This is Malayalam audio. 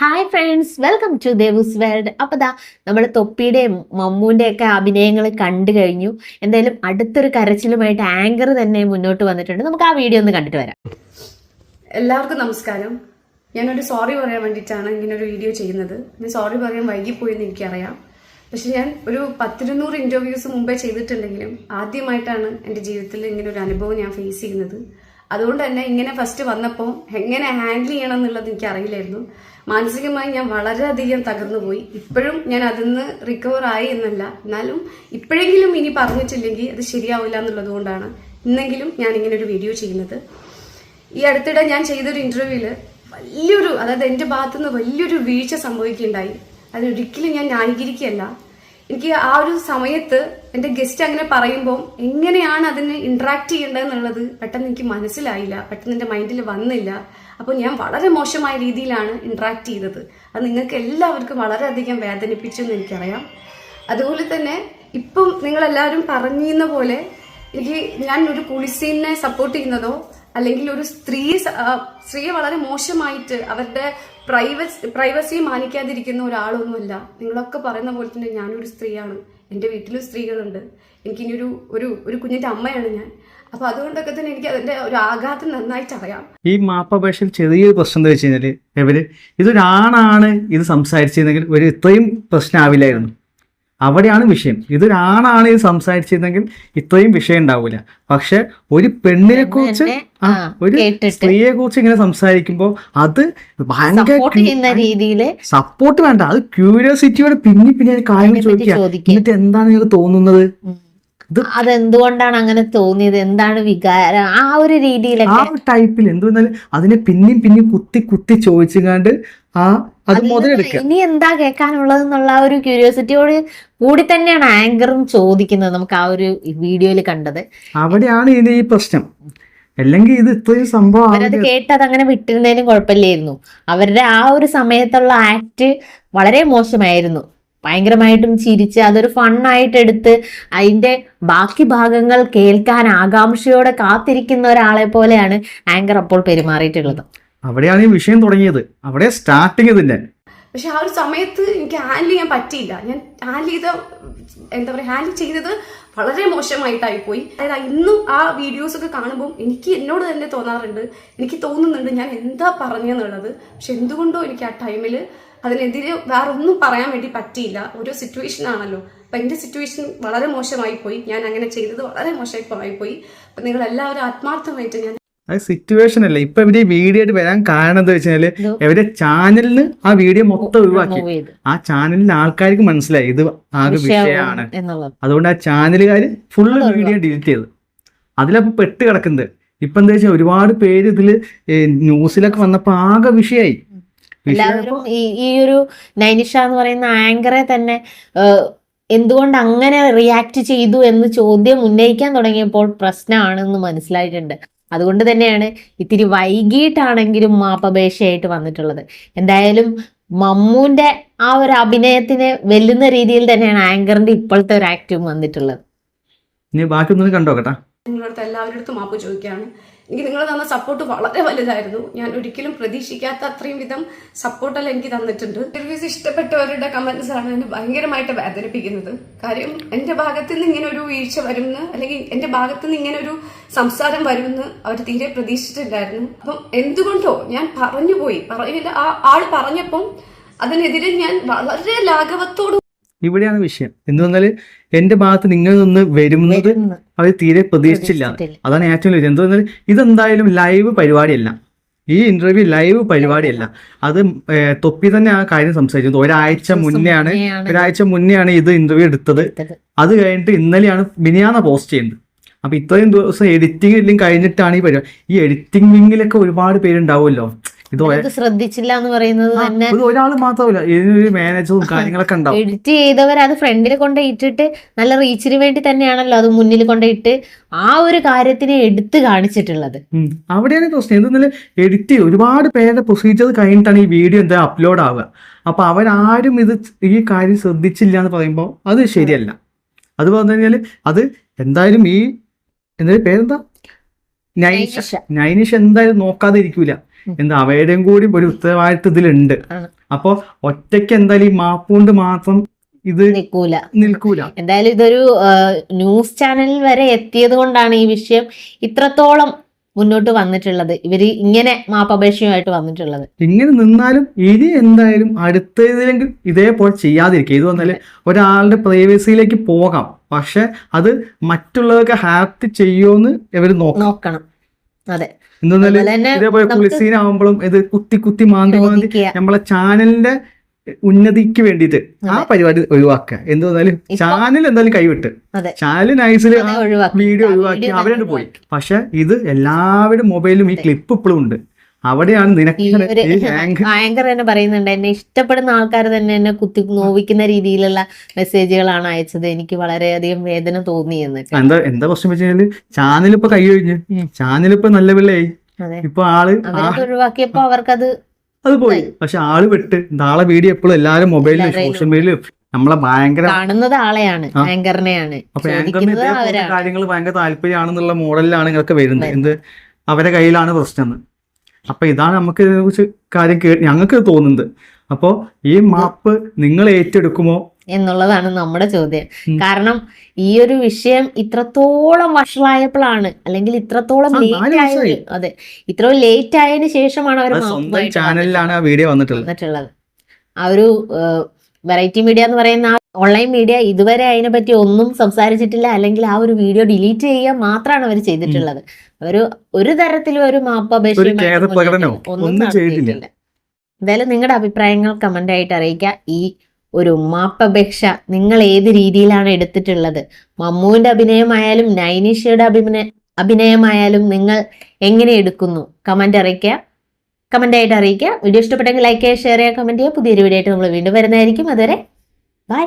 Hi friends welcome to Devu's world അപ്പോൾ ദാ നമ്മൾ തൊപ്പിയുടെയും മമ്മൂന്റെയൊക്കെ അഭിനയങ്ങൾ കണ്ടു കഴിഞ്ഞു. എന്തായാലും അടുത്തൊരു കരച്ചിലുമായിട്ട് ആങ്കർ തന്നെ മുന്നോട്ട് വന്നിട്ടുണ്ട്. നമുക്ക് ആ വീഡിയോ ഒന്ന് കണ്ടിട്ട് വരാം. എല്ലാവർക്കും നമസ്കാരം. ഞാനൊരു സോറി പറയാൻ വേണ്ടിയിട്ടാണ് ഇങ്ങനൊരു വീഡിയോ ചെയ്യുന്നത്. ഞാൻ സോറി പറയാൻ വൈകിപ്പോയെന്ന് എനിക്കറിയാം. പക്ഷെ ഞാൻ ഒരു പത്തിരുന്നൂറ് ഇന്റർവ്യൂസ് മുമ്പേ ചെയ്തിട്ടുണ്ടെങ്കിലും ആദ്യമായിട്ടാണ് എന്റെ ജീവിതത്തിൽ ഇങ്ങനെ ഒരു അനുഭവം ഞാൻ ഫേസ് ചെയ്യുന്നത്. അതുകൊണ്ട് തന്നെ ഇങ്ങനെ ഫസ്റ്റ് വന്നപ്പോൾ എങ്ങനെ ഹാൻഡിൽ ചെയ്യണം എന്നുള്ളത് എനിക്ക് അറിയില്ലായിരുന്നു മാനസികമായി ഞാൻ വളരെയധികം തകർന്നു പോയി. ഇപ്പോഴും ഞാൻ അതിൽ നിന്ന് റിക്കവർ ആയി എന്നല്ല. എന്നാലും ഇപ്പോഴെങ്കിലും ഇനി പറഞ്ഞിട്ടില്ലെങ്കിൽ അത് ശരിയാവില്ല എന്നുള്ളത് കൊണ്ടാണ് ഇന്നെങ്കിലും ഞാൻ ഇങ്ങനെ ഒരു വീഡിയോ ചെയ്യുന്നത്. ഈ അടുത്തിടെ ഞാൻ ചെയ്തൊരു ഇന്റർവ്യൂവിൽ വലിയൊരു അതായത് എന്റെ ഭാഗത്തുനിന്ന് വലിയൊരു വീഴ്ച സംഭവിക്കുകയുണ്ടായി. അതിനൊരിക്കലും ഞാൻ ന്യായീകരിക്കുകയല്ല. എനിക്ക് ആ ഒരു സമയത്ത് എന്റെ ഗസ്റ്റ് അങ്ങനെ പറയുമ്പോൾ എങ്ങനെയാണ് അതിന് ഇന്ററാക്ട് ചെയ്യേണ്ടതെന്നുള്ളത് പെട്ടെന്ന് എനിക്ക് മനസ്സിലായില്ല. പെട്ടെന്ന് എന്റെ മൈൻഡിൽ വന്നില്ല. അപ്പോൾ ഞാൻ വളരെ മോശമായ രീതിയിലാണ് ഇന്ററാക്ട് ചെയ്തത്. അത് നിങ്ങൾക്ക് എല്ലാവർക്കും വളരെയധികം വേദനിപ്പിച്ചു എന്ന് എനിക്കറിയാം. അതുപോലെ തന്നെ ഇപ്പം നിങ്ങളെല്ലാവരും പറഞ്ഞിരുന്ന പോലെ എനിക്ക് ഞാൻ ഒരു കുളിസീനെ സപ്പോർട്ട് ചെയ്യുന്നതോ അല്ലെങ്കിൽ ഒരു സ്ത്രീ സ്ത്രീയെ വളരെ മോശമായിട്ട് അവരുടെ പ്രൈവസി പ്രൈവസി മാനിക്കാതിരിക്കുന്ന ഒരാളൊന്നുമല്ല. നിങ്ങളൊക്കെ പറയുന്ന പോലെ തന്നെ ഞാനൊരു സ്ത്രീയാണ്. എന്റെ വീട്ടിലും സ്ത്രീകളുണ്ട്. എനിക്കിനി ഒരു ഒരു കുഞ്ഞിന്റെ അമ്മയാണ് ഞാൻ. അപ്പൊ അതുകൊണ്ടൊക്കെ തന്നെ എനിക്ക് അതിന്റെ ഒരു ആഘാതം നന്നായിട്ട് അറിയാം. ഈ മാപ്പപേക്ഷയിൽ ചെറിയൊരു പ്രശ്നം എന്താ വെച്ച് കഴിഞ്ഞാൽ ഇവർ ഇതൊരാണാണ് ഇത് സംസാരിച്ചിരുന്നെങ്കിൽ ഒരു ഇത്രയും പ്രശ്നമാവില്ലായിരുന്നു അവിടെയാണ് വിഷയം. ഇതൊരാണാണ് ഇത് സംസാരിച്ചിരുന്നെങ്കിൽ ഇത്രയും വിഷയം ഉണ്ടാവില്ല പക്ഷെ ഒരു പെണ്ണിനെ കുറിച്ച് ആ, ഒരു. സ്ത്രീയെ കുറിച്ച് ഇങ്ങനെ സംസാരിക്കുമ്പോൾ അത് ഭയങ്കര സപ്പോർട്ട് ചെയ്യുന്ന രീതിയിൽ സപ്പോർട്ട് വേണ്ട. അത് ക്യൂരിയോസിറ്റിയോടെ പിന്നെ പിന്നെ കാര്യങ്ങൾ ചോദിക്കുക. എന്നിട്ട് എന്താണ് നിങ്ങൾക്ക് തോന്നുന്നത്? അതെന്തുകൊണ്ടാണ് അങ്ങനെ തോന്നിയത്? എന്താണ് വികാരം? ആ ഒരു രീതിയിലൊക്കെ ആ ടൈപ്പിൽ എന്തുവന്നാലും അതിനെ പിന്നെയും പിന്നെയും കുത്തി കുത്തി ചോദിച്ചുകാണ്ട് ആ അത് അതിൽ മുതലെടുക്കുക. ഇനി എന്താ കേൾക്കാനുള്ളത് എന്നുള്ള ഒരു ക്യൂരിയോസിറ്റിയോട് കൂടി തന്നെയാണ് ആങ്കറും ചോദിക്കുന്നത് നമുക്ക് ആ ഒരു വീഡിയോയിൽ കണ്ടത്. അവിടെയാണ് ഇതിന്റെ ഈ പ്രശ്നം. അല്ലെങ്കിൽ ഇത് ഇത്രയും സംഭവം അവരത് കേട്ടത് കേട്ട് അതങ്ങനെ വിട്ടിരുന്നതിനും കുഴപ്പമില്ലായിരുന്നു. അവരുടെ ആ ഒരു സമയത്തുള്ള ആക്ട് വളരെ മോശമായിരുന്നു. ഭയങ്കരമായിട്ടും ചിരിച്ച് അതൊരു ഫണ്ണായിട്ട് എടുത്ത് അതിന്റെ ബാക്കി ഭാഗങ്ങൾ കേൾക്കാൻ ആകാംക്ഷയോടെ കാത്തിരിക്കുന്ന ഒരാളെ പോലെയാണ് ആങ്കർ അപ്പോൾ പെരുമാറിയിട്ടുള്ളത്. അവിടെയാണ് ഈ വിഷയം തുടങ്ങിയത്. അവിടെ സ്റ്റാർട്ടിങ് ഇതിന്റെ പക്ഷെ ആ ഒരു സമയത്ത് എനിക്ക് ഹാൻഡിൽ ചെയ്യാൻ പറ്റിയില്ല. ഞാൻ ഹാൻഡിൽ ചെയ്ത എന്താ പറയുക ഹാൻഡിൽ ചെയ്തത് വളരെ മോശമായിട്ടായി പോയി അതായത് ഇന്നും ആ വീഡിയോസ് ഒക്കെ കാണുമ്പോൾ എനിക്ക് എന്നോട് തന്നെ തോന്നാറുണ്ട്. എനിക്ക് തോന്നുന്നുണ്ട് ഞാൻ എന്താ പറഞ്ഞെന്നുള്ളത്. പക്ഷെ എന്തുകൊണ്ടോ എനിക്ക് ആ ടൈമിൽ അതിനെതിരെ വേറെ ഒന്നും പറയാൻ വേണ്ടി പറ്റിയില്ല. ഓരോ സിറ്റുവേഷൻ ആണല്ലോ. അപ്പൊ എന്റെ സിറ്റുവേഷൻ വളരെ മോശമായി പോയി ഞാൻ അങ്ങനെ ചെയ്തത് വളരെ മോശമായി പോയി അപ്പൊ നിങ്ങൾ എല്ലാവരും ആത്മാർത്ഥമായിട്ട് ഞാൻ അത് സിറ്റുവേഷൻ അല്ല? ഇപ്പൊ ഇവർ വീഡിയോ ആയിട്ട് വരാൻ കാരണം എന്താ വെച്ചാൽ ഇവരെ ചാനലിന് ആ വീഡിയോ മൊത്തം ഒഴിവാക്കി. ആ ചാനലിന് ആൾക്കാർക്ക് മനസ്സിലായി. ഇത് ആകെ വിഷയമാണ്. അതുകൊണ്ട് ആ ചാനലുകാർ ഫുള്ള് വീഡിയോ ഡിലീറ്റ് ചെയ്തു. അതിലപ്പോ പെട്ട് കിടക്കുന്നത് ഇപ്പൊ എന്താ വെച്ചാൽ ഒരുപാട് പേര് ഇതിൽ ന്യൂസിലൊക്കെ വന്നപ്പോ ആകെ വിഷയായി. എല്ലാവരും ഈ ഒരു നൈനിഷ എന്ന് പറയുന്ന ആങ്കറെ തന്നെ എന്തുകൊണ്ട് അങ്ങനെ റിയാക്ട് ചെയ്തു എന്ന് ചോദ്യം ഉന്നയിക്കാൻ തുടങ്ങിയപ്പോൾ പ്രശ്നമാണെന്ന് മനസ്സിലായിട്ടുണ്ട്. അതുകൊണ്ട് തന്നെയാണ് ഇത്തിരി വൈകിട്ടാണെങ്കിലും മാപ്പപേക്ഷയായിട്ട് വന്നിട്ടുള്ളത്. എന്തായാലും മമ്മൂന്റെ ആ ഒരു അഭിനയത്തിന് വെല്ലുന്ന രീതിയിൽ തന്നെയാണ് ആങ്കറിന്റെ ഇപ്പോഴത്തെ ഒരു ആക്റ്റും വന്നിട്ടുള്ളത്. ഇനി ബാക്കി ഒന്നും കണ്ടോ കേട്ടാ നിങ്ങളടുത്ത് എല്ലാവരുടെ അടുത്തും മാപ്പ് ചോദിക്കുകയാണ്. എനിക്ക് നിങ്ങൾ തന്ന സപ്പോർട്ട് വളരെ വലുതായിരുന്നു. ഞാൻ ഒരിക്കലും പ്രതീക്ഷിക്കാത്ത അത്രയും വിധം സപ്പോർട്ടെല്ലാം എനിക്ക് തന്നിട്ടുണ്ട്. റിവ്യൂസ് ഇഷ്ടപ്പെട്ടവരുടെ കമന്റ്സ് ആണ് എന്നെ ഭയങ്കരമായിട്ട് വേദനിപ്പിക്കുന്നത്. കാര്യം എന്റെ ഭാഗത്ത് നിന്ന് ഇങ്ങനെ ഒരു വീഴ്ച വരുമെന്ന് അല്ലെങ്കിൽ എന്റെ ഭാഗത്ത് നിന്ന് ഇങ്ങനെ ഒരു സംസാരം വരുമെന്ന് അവർ തീരെ പ്രതീക്ഷിച്ചിട്ടില്ലായിരുന്നു. അപ്പം എന്തുകൊണ്ടോ ഞാൻ പറഞ്ഞു പോയി. പറയില്ല ആ ആൾ പറഞ്ഞപ്പം അതിനെതിരെ ഞാൻ വളരെ ലാഘവത്തോട് ഇവിടെയാണ് വിഷയം. എന്ന് പറഞ്ഞാൽ എന്റെ ഭാഗത്ത് നിങ്ങൾ നിന്ന് വരുന്നത് വരുന്ന് അവർ തീരെ പ്രതീക്ഷിച്ചില്ല. അതാണ് ഏറ്റവും വലിയ എന്താ പറഞ്ഞാൽ ഇതെന്തായാലും ലൈവ് പരിപാടിയല്ല. ഈ ഇന്റർവ്യൂ ലൈവ് പരിപാടിയല്ല. അത് തൊപ്പി തന്നെ ആ കാര്യം സംസാരിച്ചത്. ഒരാഴ്ച മുന്നെയാണ് ഒരാഴ്ച മുന്നെയാണ് ഇത് ഇന്റർവ്യൂ എടുത്തത്. അത് കഴിഞ്ഞിട്ട് ഇന്നലെയാണ് മിനിയാന്ന പോസ്റ്റ് ചെയ്യുന്നത്. അപ്പൊ ഇത്രയും ദിവസം എഡിറ്റിംഗ് എല്ലാം കഴിഞ്ഞിട്ടാണ് ഈ പരിപാടി. ഈ എഡിറ്റിംഗ് വിങ്ങിലൊക്കെ ഒരുപാട് പേരുണ്ടാവുമല്ലോ. ഇത് ശ്രദ്ധിച്ചില്ല എന്ന് പറയുന്നത് തന്നെ ഒരാൾ മാത്രമല്ല ഇതിനൊരു മാനേജറും കാര്യങ്ങളൊക്കെ ഉണ്ടാവും. എഡിറ്റ് ചെയ്തവർ അത് ഫ്രണ്ടിൽ കൊണ്ട് ഇട്ടിട്ട് നല്ല റീച്ചിന് വേണ്ടി തന്നെയാണല്ലോ അത് മുന്നിൽ കൊണ്ടിട്ട് ആ ഒരു കാര്യത്തിനെ എടുത്തു കാണിച്ചിട്ടുള്ളത്. അവിടെയാണ് പ്രശ്നം. എന്തെന്നാൽ എഡിറ്റ് ഒരുപാട് പേരുടെ പ്രൊസീജിയർ കഴിഞ്ഞിട്ടാണ് ഈ വീഡിയോ എന്താ അപ്ലോഡ് ആവുക. അപ്പൊ അവരാരും ഇത് ഈ കാര്യം ശ്രദ്ധിച്ചില്ല എന്ന് പറയുമ്പോൾ അത് ശരിയല്ല. അത് പറഞ്ഞു കഴിഞ്ഞാൽ അത് എന്തായാലും ഈ എന്തായാലും പേരെന്താ? നൈനിഷ. നൈനിഷ. എന്തായാലും നോക്കാതെ ഇരിക്കൂല. എന്താ അവയുടെയും കൂടി ഒരു ഉത്തരവാദിത്വം ഇതിലുണ്ട്. അപ്പൊ ഒറ്റയ്ക്ക് എന്തായാലും ഈ മാപ്പ് കൊണ്ട് മാത്രം ഇത് നിൽക്കൂല. നിൽക്കൂല. എന്തായാലും ഇതൊരു ന്യൂസ് ചാനലിൽ വരെ എത്തിയത് കൊണ്ടാണ് ഈ വിഷയം ഇത്രത്തോളം മുന്നോട്ട് വന്നിട്ടുള്ളത്. ഇവർ ഇങ്ങനെ മാപ്പപേക്ഷയുമായിട്ട് വന്നിട്ടുള്ളത്. ഇങ്ങനെ നിന്നാലും ഇനി എന്തായാലും അടുത്തതിലെങ്കിലും ഇതേപോലെ ചെയ്യാതിരിക്കുക. ഇത് വന്നാൽ ഒരാളുടെ പ്രൈവസിയിലേക്ക് പോകാം. പക്ഷെ അത് മറ്റുള്ളവർക്ക് ഹാപ്പി ചെയ്യുമെന്ന് ഇവർ നോക്കണം. അതെ. എന്തെന്നാൽ ഇതേപോലെ നമുക്ക് ഇത് കുത്തി കുത്തി മാന്തി മാന്തി നമ്മളെ ചാനലിന്റെ ഉന്നതിക്ക് വേണ്ടിയിട്ട് ആ പരിപാടി ഒഴിവാക്കുക. എന്ത് പറഞ്ഞാലും ചാനൽ എന്തായാലും കൈവിട്ട്. ചാനൽ നൈസിൽ വീഡിയോ ഒഴിവാക്കി. അവരെ പോയി. പക്ഷെ ഇത് എല്ലാവരുടെ മൊബൈലും ഈ ക്ലിപ്പ് ഇപ്പോഴും ഉണ്ട്. അവിടെയാണ് നിനക്ക് ആങ്കർ തന്നെ പറയുന്നുണ്ട്. എന്നെ ഇഷ്ടപ്പെടുന്ന ആൾക്കാർ തന്നെ എന്നെ കുത്തി നോവിക്കുന്ന രീതിയിലുള്ള മെസ്സേജുകളാണ് അയച്ചത്. എനിക്ക് വളരെയധികം വേദന തോന്നിയെന്ന് എന്താ എന്താ പ്രശ്നം വെച്ച് കഴിഞ്ഞാൽ ചാനൽ ഇപ്പൊ കൈ കഴിഞ്ഞു ചാനലിപ്പോ ചാനൽ ഇപ്പൊ നല്ല പിള്ളയായി. അതെ. ഇപ്പൊ ആൾ ഒഴിവാക്കിയപ്പോ അവർക്കത് അത് പോയി. പക്ഷെ ആൾ വിട്ട് നാളെ വീഡിയോ എപ്പോഴും എല്ലാരും മൊബൈലിലും സോഷ്യൽ മീഡിയയിലും നമ്മളെ ഭയങ്കര കാണുന്നത് ആളെയാണ്. ആങ്കറിനെയാണ്. അപ്പൊ ആങ്കറിന് കാര്യങ്ങൾ ഭയങ്കര താല്പര്യമാണെന്നുള്ള മോഡലിലാണ് ഇങ്ങനൊക്കെ വരുന്നത്. എന്ത്? അവരെ കയ്യിലാണ് പ്രശ്നം എന്ന് അപ്പൊ ഇതാണ് നമുക്ക് ഇതിനെ കുറിച്ച് കാര്യം കേ ഞങ്ങൾക്ക് തോന്നുന്നത്. അപ്പോ ഈ മാപ്പ് നിങ്ങൾ ഏറ്റെടുക്കുമോ എന്നുള്ളതാണ് നമ്മുടെ ചോദ്യം. കാരണം ഈ ഒരു വിഷയം ഇത്രത്തോളം വഷളായപ്പോഴാണ് അല്ലെങ്കിൽ ഇത്രത്തോളം ലേറ്റ് ആയി അതെ ഇത്ര ലേറ്റ് ആയതിനു ശേഷമാണ് അവർ ചാനലിലാണ് ആ വീഡിയോ വന്നിട്ടുള്ളത്. ആ ഒരു വെറൈറ്റി മീഡിയ എന്ന് പറയുന്ന ആ ഓൺലൈൻ മീഡിയ ഇതുവരെ അതിനെ പറ്റി ഒന്നും സംസാരിച്ചിട്ടില്ല. അല്ലെങ്കിൽ ആ ഒരു വീഡിയോ ഡിലീറ്റ് ചെയ്യുക മാത്രമാണ് അവർ ചെയ്തിട്ടുള്ളത്. ഒരു ഒരു തരത്തിലും ഒരു മാപ്പ് ഒരു ഖേദപ്രകടനമോ? ഒന്നും ചെയ്തിട്ടില്ല. എന്തായാലും നിങ്ങളുടെ അഭിപ്രായങ്ങൾ കമന്റ് ആയിട്ട് അറിയിക്കുക. ഈ ഒരു ഉമ്മാപ്പപേക്ഷ നിങ്ങൾ ഏത് രീതിയിലാണ് എടുത്തിട്ടുള്ളത്? മമ്മുവിന്റെ അഭിനയമായാലും നൈനിഷയുടെ അഭിനയ അഭിനയമായാലും നിങ്ങൾ എങ്ങനെ എടുക്കുന്നു? കമന്റ് അറിയിക്കുക. കമന്റ് ആയിട്ട് അറിയിക്കുക. വീഡിയോ ഇഷ്ടപ്പെട്ടെങ്കിൽ ലൈക്ക് ചെയ്യുക ഷെയർ ചെയ്യുക കമന്റ് ചെയ്യുക. പുതിയൊരു വീഡിയോ ആയിട്ട് നമ്മൾ വീണ്ടും വരുന്നതായിരിക്കും. അതുവരെ ബൈ